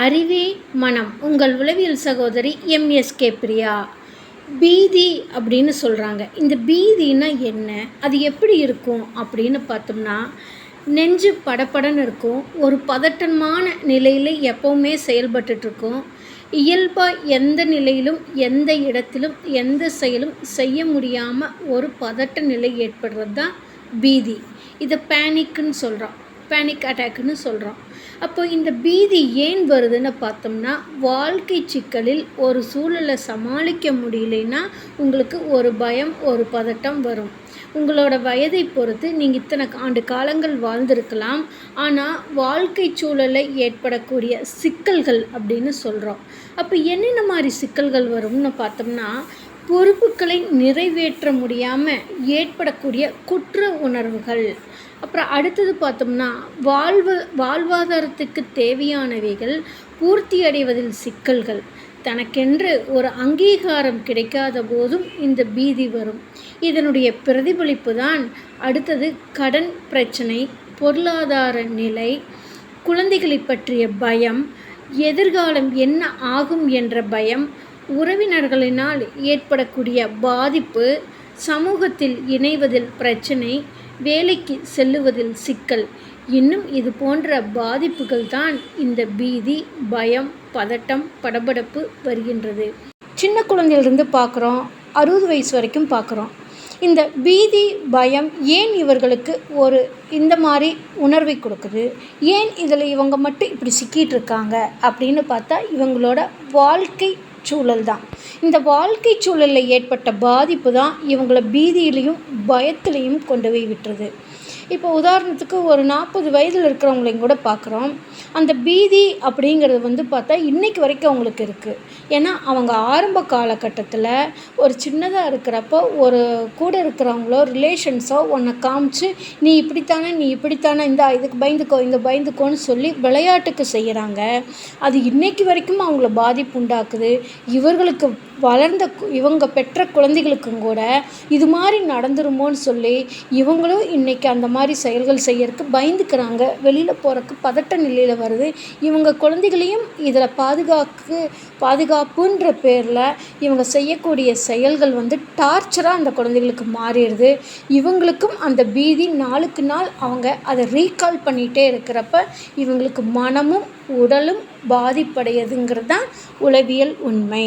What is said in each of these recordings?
அறிவே மனம். உங்கள் உளவியல் சகோதரி எம்எஸ்கே பிரியா. பீதி அப்படின்னு சொல்கிறாங்க இந்த பீதின்னா என்ன? அது எப்படி இருக்கும் அப்படின்னு பார்த்தோம்னா நெஞ்சு படபடன்னு இருக்கும். ஒரு பதட்டமான நிலையில் எப்போவுமே செயல்பட்டுருக்கும் இயல்பாக எந்த நிலையிலும் எந்த இடத்திலும் எந்த செயலும் செய்ய முடியாமல் ஒரு பதட்ட நிலை ஏற்படுறது தான் பீதி. இதை பேனிக்குன்னு சொல்கிறோம் பேனிக் அட்டாக்குன்னு சொல்கிறோம் அப்போ இந்த பீதி ஏன் வருதுன்னு பார்த்தோம்னா வாழ்க்கை சிக்கலில் ஒரு சூழலை சமாளிக்க முடியலைன்னா உங்களுக்கு ஒரு பயம் ஒரு பதட்டம் வரும். உங்களோட வயதை பொறுத்து நீங்கள் இத்தனை ஆண்டு காலங்கள் வாழ்ந்திருக்கலாம். ஆனால் வாழ்க்கை சூழலை ஏற்படக்கூடிய சிக்கல்கள் அப்படின்னு சொல்கிறோம் அப்போ என்னென்ன மாதிரி சிக்கல்கள் வரும்னு பார்த்தோம்னா பொறுப்புகளை நிறைவேற்ற முடியாமல் ஏற்படக்கூடிய குற்ற உணர்வுகள். அப்புறம் அடுத்தது பார்த்தோம்னா வாழ்வு வாழ்வாதாரத்துக்கு தேவையானவைகள் பூர்த்தி அடைவதில் சிக்கல்கள். தனக்கென்று ஒரு அங்கீகாரம் கிடைக்காத போதும் இந்த பீதி வரும். இதனுடைய பிரதிபலிப்பு தான் அடுத்தது கடன் பிரச்சனை பொருளாதார நிலை குழந்தைகளை பற்றிய பயம் எதிர்காலம் என்ன ஆகும் என்ற பயம் உறவினர்களினால் ஏற்படக்கூடிய பாதிப்பு சமூகத்தில் இணைவதில் பிரச்சனை வேலைக்கு செல்லுவதில் சிக்கல். இன்னும் இது போன்ற பாதிப்புகள் தான் இந்த பீதி பயம் பதட்டம் படபடப்பு வருகின்றது. சின்ன குழந்தையிலிருந்து பார்க்குறோம் அறுபது வயசு வரைக்கும் பார்க்குறோம். இந்த பீதி பயம் ஏன் இவர்களுக்கு ஒரு இந்த மாதிரி உணர்வை கொடுக்குது? ஏன் இதில் இவங்க மட்டும் இப்படி சிக்கிட்டு இருக்காங்க? அப்படின்னு பார்த்தா இவங்களோட வாழ்க்கை சூழல் தான். இந்த வாழ்க்கை சூழலில் ஏற்பட்ட பாதிப்பு தான் இவங்களை பீதியிலையும் பயத்துலையும் கொண்டு போய் விட்டுருது. இப்போ உதாரணத்துக்கு ஒரு நாற்பது வயதில் இருக்கிறவங்களையும் கூட பார்க்குறோம். அந்த பீதி அப்படிங்கிறது வந்து பார்த்தா இன்றைக்கு வரைக்கும் அவங்களுக்கு இருக்குது ஏன்னா அவங்க ஆரம்ப காலகட்டத்தில் ஒரு சின்னதாக இருக்கிறப்போ ஒரு கூட இருக்கிறவங்களோ ரிலேஷன்ஸோ ஒன்றை காமிச்சு நீ இப்படித்தானே நீ இப்படித்தானே இந்த இதுக்கு பயந்துக்கோ இந்த பயந்துக்கோன்னு சொல்லி விளையாட்டுக்கு செய்கிறாங்க அது இன்றைக்கு வரைக்கும் அவங்கள பாதிப்பு உண்டாக்குது. இவர்களுக்கு வளர்ந்த இவங்க பெற்ற குழந்தைகளுக்கும் கூட இது மாதிரி நடந்துருமோன்னு சொல்லி இவங்களும் இன்றைக்கி அந்த மாதிரி செயல்கள் செய்யறதுக்கு பயந்துக்கிறாங்க. வெளியில் போகிறக்கு பதட்ட நிலையில் வருது. இவங்க குழந்தைகளையும் இதில் பாதுகாக்கு பாதுகாப்புன்ற பேரில் இவங்க செய்யக்கூடிய செயல்கள் வந்து டார்ச்சராக அந்த குழந்தைகளுக்கு மாறிடுது. இவங்களுக்கும் அந்த பீதி நாளுக்கு நாள் அவங்க அதை ரீகால் பண்ணிகிட்டே இருக்கிறப்ப இவங்களுக்கு மனமும் உடலும் பாதிப்படையுதுங்கிறது தான் உளவியல் உண்மை.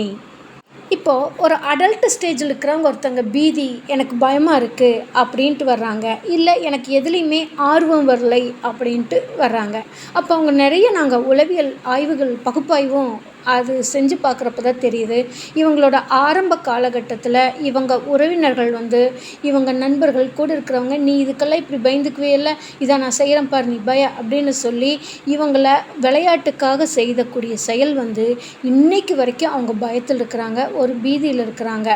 இப்போது ஒரு அடல்ட் ஸ்டேஜில் இருக்கிறவங்க ஒருத்தங்க பீதி எனக்கு பயமாக இருக்குது அப்படின்ட்டு வர்றாங்க. இல்லை எனக்கு எதுலேயுமே ஆர்வம் வரலை அப்படின்ட்டு வர்றாங்க. அப்போ அவங்க நிறைய நாங்கள் உளவியல் ஆய்வுகள் பகுப்பாய்வும். அது செஞ்சு பார்க்குறப்ப தான் தெரியுது. இவங்களோட ஆரம்ப காலகட்டத்தில் இவங்க உறவினர்கள் வந்து இவங்க நண்பர்கள் கூட இருக்கிறவங்க நீ இதுக்கெல்லாம் இப்படி பயந்துக்குவே இல்லை. இதை நான் செய்கிறேன் பாரு நீ பய அப்படின்னு சொல்லி இவங்கள விளையாட்டுக்காக செய்தக்கூடிய செயல் வந்து இன்னைக்கு வரைக்கும் அவங்க பயத்தில் இருக்கிறாங்க ஒரு பீதியில் இருக்கிறாங்க.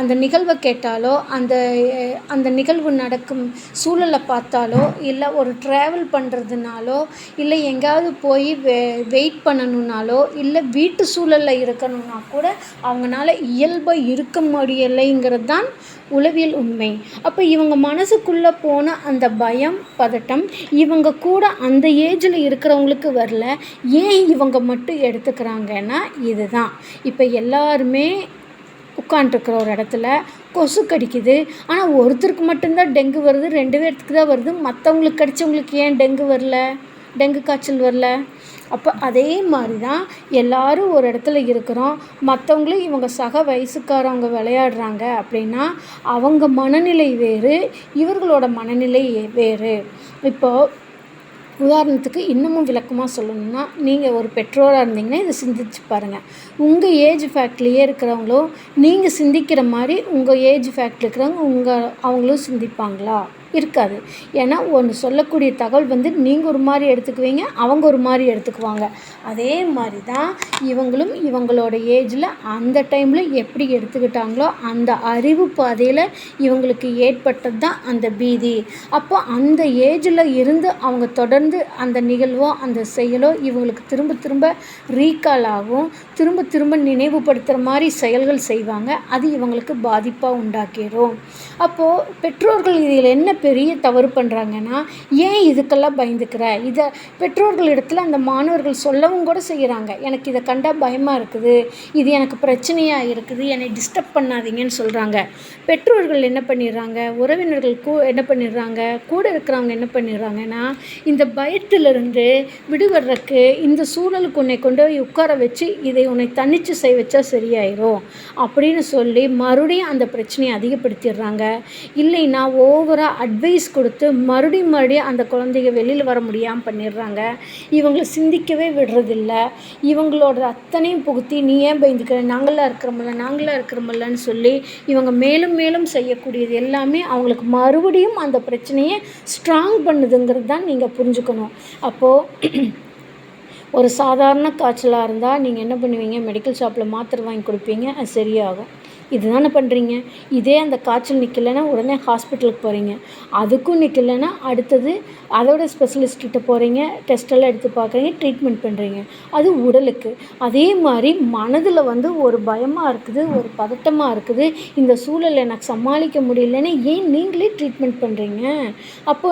அந்த நிகழ்வை கேட்டாலோ அந்த அந்த நிகழ்வு நடக்கும் சூழலை பார்த்தாலோ இல்லை ஒரு ட்ராவல் பண்ணுறதுனாலோ இல்லை எங்கேயாவது போய் வெ வெயிட் பண்ணணுன்னாலோ இல்லை வீட் வீட்டு சூழலில் இருக்கணும்னா கூட அவங்களால இயல்பாக இருக்க முடியலைங்கிறது தான் உளவியல் உண்மை. அப்போ இவங்க மனசுக்குள்ளே போன அந்த பயம் பதட்டம் இவங்க கூட அந்த ஏஜில் இருக்கிறவங்களுக்கு வரல. ஏன் இவங்க மட்டும் எடுத்துக்கிறாங்கன்னா இதுதான். இப்போ எல்லாருமே உட்காண்ட்ருக்குற ஒரு இடத்துல கொசு கடிக்குது. ஆனால் ஒருத்தருக்கு மட்டும்தான் டெங்கு வருது ரெண்டு பேர்த்துக்கு தான் வருது. மற்றவங்களுக்கு கடித்தவங்களுக்கு ஏன் டெங்கு வரல? டெங்கு காய்ச்சல் வரல? அப்போ அதே மாதிரி தான் எல்லோரும் ஒரு இடத்துல இருக்கிறோம். மற்றவங்களும் இவங்க சக வயசுக்காரவங்க விளையாடுறாங்க அப்படின்னா அவங்க மனநிலை வேறு இவர்களோட மனநிலை வேறு. இப்போது உதாரணத்துக்கு இன்னமும் விளக்கமாக சொல்லணும்னா நீங்கள் ஒரு பெற்றோராக இருந்தீங்கன்னா இதை சிந்திச்சு பாருங்கள் உங்கள் ஏஜ் ஃபேக்ட்லேயே இருக்கிறவங்களும் நீங்கள் சிந்திக்கிற மாதிரி உங்கள் ஏஜ் ஃபேக்ட்ரி இருக்கிறவங்க உங்கள் அவங்களும் சிந்திப்பாங்களா? இருக்காது. ஏன்னா ஒன்று சொல்லக்கூடிய தகவல் வந்து நீங்கள் ஒரு மாதிரி எடுத்துக்குவீங்க அவங்க ஒரு மாதிரி எடுத்துக்குவாங்க. அதே மாதிரி தான் இவங்களும் இவங்களோட ஏஜில் அந்த டைமில் எப்படி எடுத்துக்கிட்டாங்களோ அந்த அறிவு பாதையில் இவங்களுக்கு ஏற்பட்டது தான் அந்த பீதி. அப்போ அந்த ஏஜில் இருந்து அவங்க தொடர்ந்து அந்த நிகழ்வோ அந்த செயலோ இவங்களுக்கு திரும்ப திரும்ப ரீகால் ஆகும். திரும்ப திரும்ப நினைவுபடுத்துகிற மாதிரி செயல்கள் செய்வாங்க. அது இவங்களுக்கு பாதிப்பாக உண்டாக்கிடும் அப்போது பெற்றோர்கள் இதில் என்ன பெரிய தவறு பண்ணுறாங்கன்னா ஏன் இதுக்கெல்லாம் பயந்துக்கிற? இதை பெற்றோர்களிடத்தில் அந்த மாணவர்கள் சொல்லவும் கூட செய்கிறாங்க எனக்கு இதை கண்டா பயமாக இருக்குது. இது எனக்கு பிரச்சனையாக இருக்குது. என்னை டிஸ்டர்ப் பண்ணாதீங்கன்னு சொல்கிறாங்க பெற்றோர்கள் என்ன பண்ணிடுறாங்க? உறவினர்கள் கூ என்ன பண்ணிடுறாங்க? கூட இருக்கிறவங்க என்ன பண்ணிடுறாங்கன்னா இந்த பயத்திலிருந்து விடுபடுறக்கு இந்த சூழலுக்கு உன்னை கொண்டு போய் உட்கார வச்சு இதை உன்னை தன்னிச்சு செய் வச்சா சரியாயிரும். அப்படின்னு சொல்லி மறுபடியும் அந்த பிரச்சனையை அதிகப்படுத்திடுறாங்க. இல்லைன்னா ஓவராக அட்வைஸ் கொடுத்து மறுபடியும் மறுபடியும் அந்த குழந்தைங்க வெளியில் வர முடியாமல் பண்ணிடுறாங்க. இவங்களை சிந்திக்கவே விடுறதில்ல. இவங்களோட அத்தனையும் புகுத்தி நீ ஏன் பயந்துக்கிற? நாங்களாக இருக்கிறோம்ல நாங்களாக இருக்கிறோம்லன்னு சொல்லி இவங்க மேலும் மேலும் செய்யக்கூடியது எல்லாமே அவங்களுக்கு மறுபடியும் அந்த பிரச்சனையை ஸ்ட்ராங் பண்ணுதுங்கிறது தான் நீங்கள் புரிஞ்சுக்கணும். அப்போது ஒரு சாதாரண காய்ச்சலாக இருந்தால் நீங்கள் என்ன பண்ணுவீங்க? மெடிக்கல் ஷாப்பில் மாத்திரை வாங்கி கொடுப்பீங்க. அது சரியாகும். இதுதானே பண்ணுறீங்க இதே அந்த காய்ச்சல் நிற்கலைன்னா உடனே ஹாஸ்பிட்டலுக்கு போகிறீங்க அதுக்கும் நிற்கலைன்னா அடுத்தது அதோட ஸ்பெஷலிஸ்ட்கிட்ட போகிறீங்க டெஸ்ட்டெல்லாம் எடுத்து பார்க்குறீங்க ட்ரீட்மெண்ட் பண்ணுறீங்க அது உடலுக்கு. அதே மாதிரி மனதில் வந்து ஒரு பயமாக இருக்குது ஒரு பதட்டமாக இருக்குது. இந்த சூழலை எனக்கு சமாளிக்க முடியலன்னு ஏன் நீங்களே ட்ரீட்மெண்ட் பண்ணுறீங்க அப்போ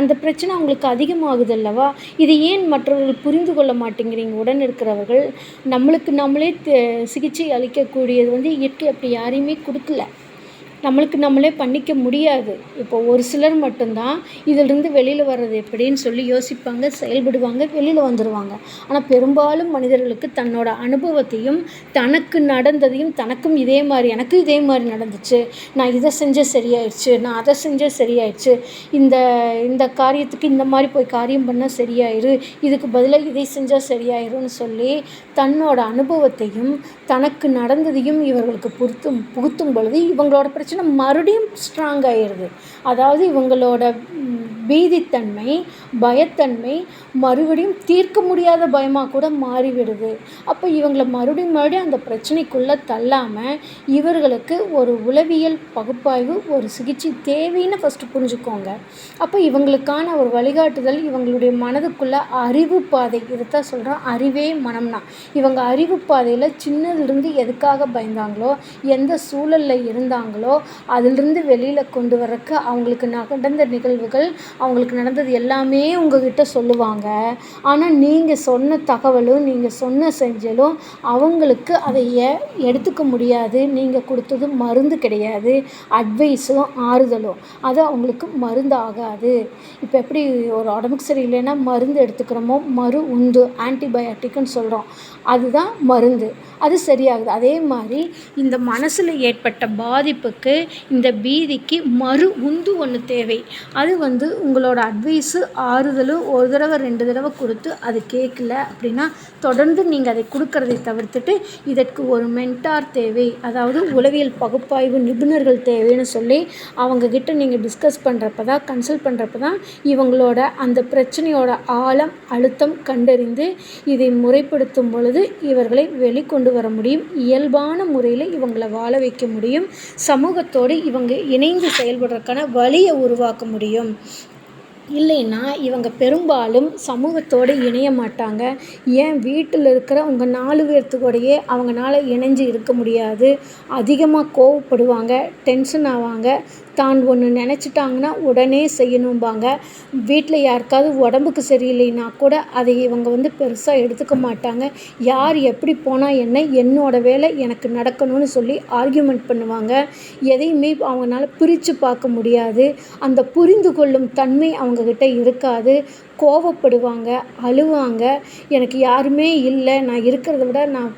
அந்த பிரச்சனை உங்களுக்கு அதிகமாகுது அல்லவா? இது ஏன் மற்றவர்கள் புரிந்து கொள்ள மாட்டேங்கிறீங்க? உடன் இருக்கிறவர்கள். நம்மளுக்கு நம்மளே சிகிச்சை அளிக்கக்கூடியது வந்து இயற்கை அப்படி யாரையுமே கொடுக்கல. நம்மளுக்கு நம்மளே பண்ணிக்க முடியாது. இப்போ ஒரு சிலர் மட்டும்தான் இதிலிருந்து வெளியில் வர்றது எப்படின்னு சொல்லி யோசிப்பாங்க செயல்படுவாங்க வெளியில் வந்துடுவாங்க ஆனால் பெரும்பாலும் மனிதர்களுக்கு தன்னோட அனுபவத்தையும் தனக்கு நடந்ததையும் தனக்கும் இதே மாதிரி எனக்கும் இதே மாதிரி நடந்துச்சு. நான் இதை செஞ்சால் சரியாயிடுச்சு நான் அதை செஞ்சால் சரியாயிடுச்சு. இந்த இந்த காரியத்துக்கு இந்த மாதிரி போய் காரியம் பண்ணால் சரியாயிரு இதுக்கு பதிலாக இதை செஞ்சால் சரியாயிரும்னு சொல்லி தன்னோட அனுபவத்தையும் தனக்கு நடந்ததையும் இவர்களுக்கு புகுத்தும் புகுத்தும் பொழுது இவங்களோட பிரச்சனை மறுபடியும் ஸ்ட்ராங் ஆயிடுது அதாவது இவங்களோட பீதித்தன்மை பயத்தன்மை மறுபடியும் தீர்க்க முடியாத பயமாக கூட மாறிவிடுது. அப்போ இவங்களை மறுபடியும் மறுபடியும் அந்த பிரச்சனைக்குள்ளே தள்ளாமல் இவர்களுக்கு ஒரு உளவியல் பகுப்பாய்வு ஒரு சிகிச்சை தேவைன்னு ஃபஸ்ட்டு புரிஞ்சுக்கோங்க. அப்போ இவங்களுக்கான ஒரு வழிகாட்டுதல் இவங்களுடைய மனதுக்குள்ள அறிவு பாதை இதைத்தான் சொல்கிறோம் அறிவே மனம்னா. இவங்க அறிவு பாதையில் சின்னதுலேருந்து எதுக்காக பயந்தாங்களோ எந்த சூழலில் இருந்தாங்களோ அதிலிருந்து வெளியில் கொண்டு வரக்கு அவங்களுக்கு நடந்த நிகழ்வுகள் அவங்களுக்கு நடந்தது எல்லாமே உங்ககிட்ட சொல்லுவாங்க. ஆனால் நீங்கள் சொன்ன தகவலும் நீங்கள் சொன்ன செஞ்சலும் அவங்களுக்கு அதை ஏ எடுத்துக்க முடியாது. நீங்கள் கொடுத்தது மருந்து கிடையாது. அட்வைஸும் ஆறுதலும். அது அவங்களுக்கு மருந்து ஆகாது இப்போ எப்படி ஒரு உடம்புக்கு சரியில்லைன்னா மருந்து எடுத்துக்கிறோமோ மறு உந்து ஆன்டிபயோட்டிக்னு சொல்கிறோம் அதுதான் மருந்து. அது சரியாகுது. அதே மாதிரி இந்த மனசில் ஏற்பட்ட பாதிப்புக்கு இந்த பீதிக்கு மறு உந்து ஒன்று தேவை. அது வந்து உங்களோட அட்வைஸு ஆறுதலும் ஒரு தடவை ரெண்டு தடவை கொடுத்து அது கேட்கல அப்படின்னா தொடர்ந்து நீங்கள் அதை கொடுக்கறதை தவிர்த்துட்டு இதற்கு ஒரு மென்டார் தேவை. அதாவது உளவியல் பகுப்பாய்வு நிபுணர்கள் தேவைன்னு சொல்லி அவங்கக்கிட்ட நீங்கள் டிஸ்கஸ் பண்ணுறப்ப தான் கன்சல்ட் பண்ணுறப்ப தான் இவங்களோட அந்த பிரச்சனையோட ஆழம் அழுத்தம் கண்டறிந்து இதை முறைப்படுத்தும் பொழுது இவர்களை வெளிக்கொண்டு வர முடியும். இயல்பான முறையில் இவங்களை வாழ வைக்க முடியும். சமூகத்தோடு இவங்க இணைந்து செயல்படுறதுக்கான வழியை உருவாக்க முடியும். இல்லைன்னா இவங்க பெரும்பாலும் சமூகத்தோடு இணைய மாட்டாங்க. ஏன்? வீட்டில் இருக்கிற உங்கள் நாலு பேர்த்துக்கூடயே அவங்கனால இணைஞ்சு இருக்க முடியாது. அதிகமாக கோவப்படுவாங்க டென்ஷன் ஆவாங்க. தான் ஒன்று நினச்சிட்டாங்கன்னா உடனே செய்யணும்பாங்க. வீட்டில் யாருக்காவது உடம்புக்கு சரியில்லைன்னா கூட அதை இவங்க வந்து பெருசாக எடுத்துக்க மாட்டாங்க. யார் எப்படி போனால் என்ன என்னோட வேலை எனக்கு நடக்கணும்னு சொல்லி ஆர்கியூமெண்ட் பண்ணுவாங்க. எதையுமே அவங்களால பிரித்து பார்க்க முடியாது. அந்த புரிந்து கொள்ளும் தன்மை அவங்கக்கிட்ட இருக்காது. கோவப்படுவாங்க அழுவாங்க. எனக்கு யாருமே இல்லை. நான் இருக்கிறத விட நான்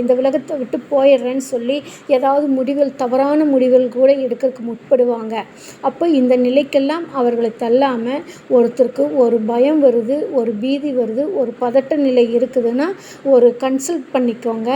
இந்த உலகத்தை விட்டு போயிடுறேன்னு சொல்லி ஏதாவது முடிவுகள் தவறான முடிவுகள் கூட எடுக்கிறதுக்கு முற்படுவாங்க. அப்போ இந்த நிலைக்கெல்லாம் அவர்களை தள்ளாமல் ஒருத்தருக்கு ஒரு பயம் வருது ஒரு பீதி வருது ஒரு பதட்ட நிலை இருக்குதுன்னா ஒரு கன்சல்ட் பண்ணிக்கோங்க.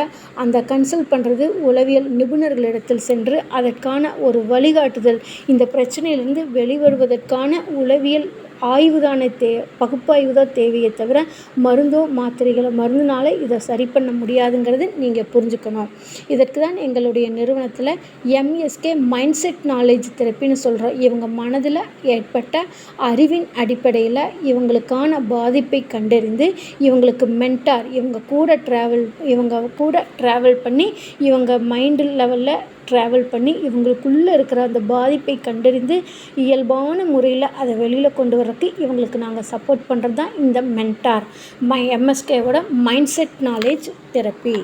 அந்த கன்சல்ட் பண்ணுறது உளவியல் நிபுணர்களிடத்தில் சென்று அதற்கான ஒரு வழிகாட்டுதல் இந்த பிரச்சனையிலிருந்து வெளிவருவதற்கான உளவியல் ஆய்வு தானே தே பகுப்பாய்வு தான் தேவையே தவிர மருந்தோ மாத்திரைகளோ மருந்துனால இதை சரி பண்ண முடியாதுங்கிறது நீங்கள் புரிஞ்சுக்கணும். இதற்கு தான் எங்களுடைய நிறுவனத்தில் எம்எஸ்கே மைண்ட் செட் நாலேஜ் தெரப்பின்னு சொல்கிறோம் இவங்க மனதில் ஏற்பட்ட அறிவின் அடிப்படையில் இவங்களுக்கான பாதிப்பை கண்டறிந்து இவங்களுக்கு மென்டார் இவங்க கூட ட்ராவல் இவங்க கூட ட்ராவல் பண்ணி இவங்க மைண்டு லெவலில் ட்ராவல் பண்ணி இவங்களுக்குள்ளே இருக்கிற அந்த பாதிப்பை கண்டறிந்து இயல்பான முறையில் அதை வெளியில் கொண்டு வர்றதுக்கு இவங்களுக்கு நாங்கள் சப்போர்ட் பண்ணுறது தான் இந்த மென்டார் மை எம்எஸ்கேவோட மைண்ட் செட் நாலேஜ் தெரப்பி